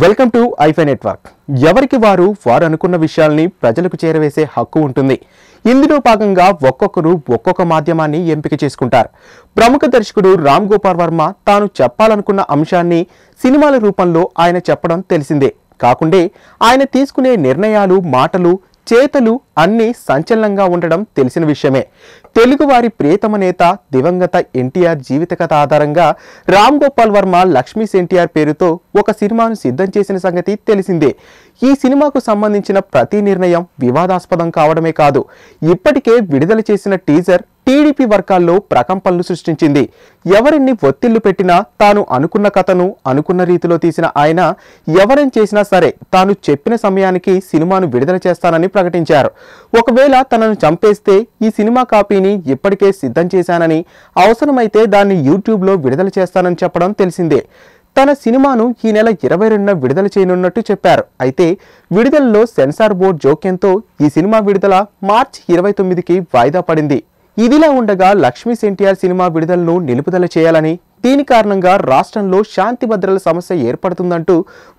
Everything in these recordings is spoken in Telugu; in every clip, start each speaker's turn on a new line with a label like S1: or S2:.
S1: Welcome to iFi network. ఎవరికి వారు వారు అనుకున్న విషయాల్ని ప్రజలకు చేరవేసే హక్కు ఉంటుంది. ఇందులో భాగంగా ఒక్కొక్కరు ఒక్కొక్క మాధ్యమాన్ని ఎంపిక చేసుకుంటారు. ప్రముఖ దర్శకుడు రామ్ గోపాల్ వర్మ తాను చెప్పాలనుకున్న అంశాన్ని సినిమాల రూపంలో ఆయన చెప్పడం తెలిసిందే. కాకుండే ఆయన తీసుకునే నిర్ణయాలు మాటలు చేతలు అన్నీ సంచలనంగా ఉండడం తెలిసిన విషయమే. తెలుగువారి ప్రియతమ నేత దివంగత ఎన్టీఆర్ జీవిత కథ ఆధారంగా రామ్ గోపాల్ వర్మ లక్ష్మీస్ ఎన్టీఆర్ పేరుతో ఒక సినిమాను సిద్ధం చేసిన సంగతి తెలిసిందే. ఈ సినిమాకు సంబంధించిన ప్రతి నిర్ణయం వివాదాస్పదం కావడమే కాదు. ఇప్పటికే విడుదల చేసిన టీజర్ టీడీపీ వర్గాల్లో ప్రకంపనలు సృష్టించింది. ఎవరిన్ని ఒత్తిళ్ళు పెట్టినా తాను అనుకున్న కథను అనుకున్న రీతిలో తీసిన ఆయన ఎవరేం చేసినా సరే తాను చెప్పిన సమయానికి సినిమాను విడుదల చేస్తానని ప్రకటించారు. ఒకవేళ తనను చంపేస్తే ఈ సినిమా కాపీని ఇప్పటికే సిద్ధం చేశానని అవసరమైతే దాన్ని యూట్యూబ్లో విడుదల చేస్తానని చెప్పడం తెలిసిందే. తన సినిమాను ఈ నెల ఇరవై రెండున విడుదల చేయనున్నట్టు చెప్పారు. అయితే విడుదలలో సెన్సార్ బోర్డు జోక్యంతో ఈ సినిమా విడుదల మార్చి ఇరవై తొమ్మిదికి వాయిదా పడింది. ఇదిలా ఉండగా లక్ష్మీస్ ఎన్టీఆర్ సినిమా విడుదలను నిలుపుదల చేయాలని దీని కారణంగా రాష్ట్రంలో శాంతి భద్రతల సమస్య ఏర్పడుతుందంటూ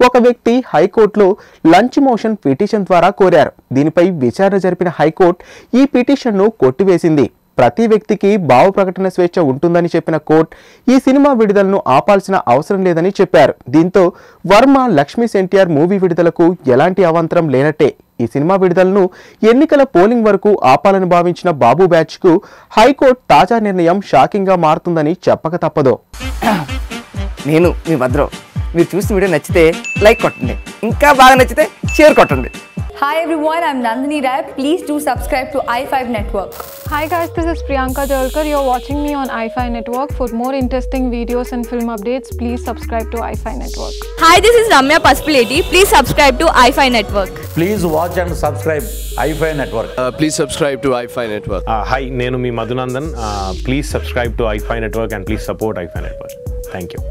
S1: ఒక వ్యక్తి హైకోర్టులో లంచ్ మోషన్ పిటిషన్ ద్వారా కోరారు. దీనిపై విచారణ జరిపిన హైకోర్టు ఈ పిటిషన్ను కొట్టివేసింది. ప్రతి వ్యక్తికి భావ ప్రకటన స్వేచ్ఛ ఉంటుందని చెప్పిన కోర్ట్ ఈ సినిమా విడుదలను ఆపాల్సిన అవసరం లేదని చెప్పారు. దీంతో వర్మ లక్ష్మీ ఎన్టీఆర్ మూవీ విడుదలకు ఎలాంటి అవాంతరం లేనట్టే. ఈ సినిమా విడుదలను ఎన్నికల పోలింగ్ వరకు ఆపాలని భావించిన బాబు బ్యాచ్కు హైకోర్టు తాజా నిర్ణయం షాకింగ్గా మారుతుందని చెప్పక తప్పదు.
S2: నేను మీ భద్రం. మీరు చూసిన వీడియో నచ్చితే లైక్ కొట్టండి. ఇంకా బాగా నచ్చితే షేర్ కొట్టండి.
S3: Hi everyone, I'm Nandini Rai. Please do subscribe to i5 Network.
S4: Hi guys, this is Priyanka Jalkar. You're watching me on iFi Network. For more interesting videos and film updates, please subscribe to iFi Network.
S5: Hi, this is Ramya Paspaleti. Please subscribe to iFi Network.
S6: Please watch and subscribe iFi Network.
S7: Uh, please subscribe to iFi Network.
S8: Hi నేను మీ Madhunandan please subscribe to iFi Network and please support iFi Network thank you